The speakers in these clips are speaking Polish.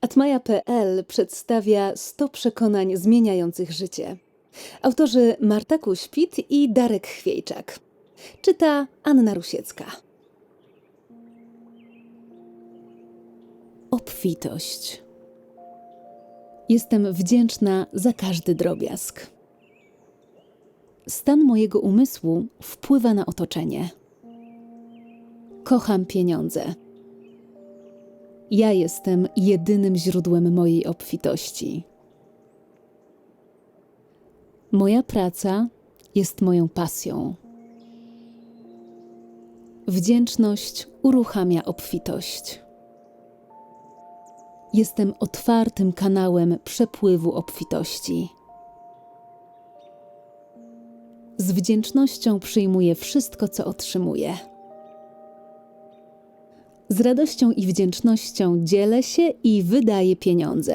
Atmaja.pl przedstawia 100 przekonań zmieniających życie. Autorzy Marta Kuśpit i Darek Chwiejczak. Czyta Anna Rusiecka. Obfitość. Jestem wdzięczna za każdy drobiazg. Stan mojego umysłu wpływa na otoczenie. Kocham pieniądze. Ja jestem jedynym źródłem mojej obfitości. Moja praca jest moją pasją. Wdzięczność uruchamia obfitość. Jestem otwartym kanałem przepływu obfitości. Z wdzięcznością przyjmuję wszystko, co otrzymuję. Z radością i wdzięcznością dzielę się i wydaję pieniądze.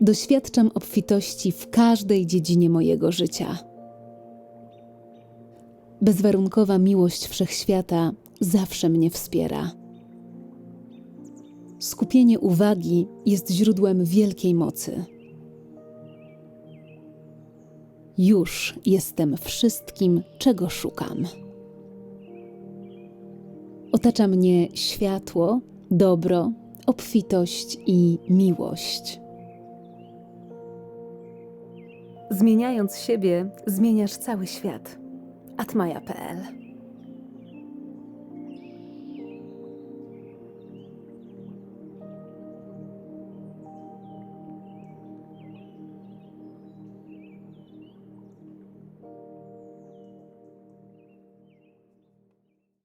Doświadczam obfitości w każdej dziedzinie mojego życia. Bezwarunkowa miłość wszechświata zawsze mnie wspiera. Skupienie uwagi jest źródłem wielkiej mocy. Już jestem wszystkim, czego szukam. Otacza mnie światło, dobro, obfitość i miłość. Zmieniając siebie, zmieniasz cały świat. Atmaja.pl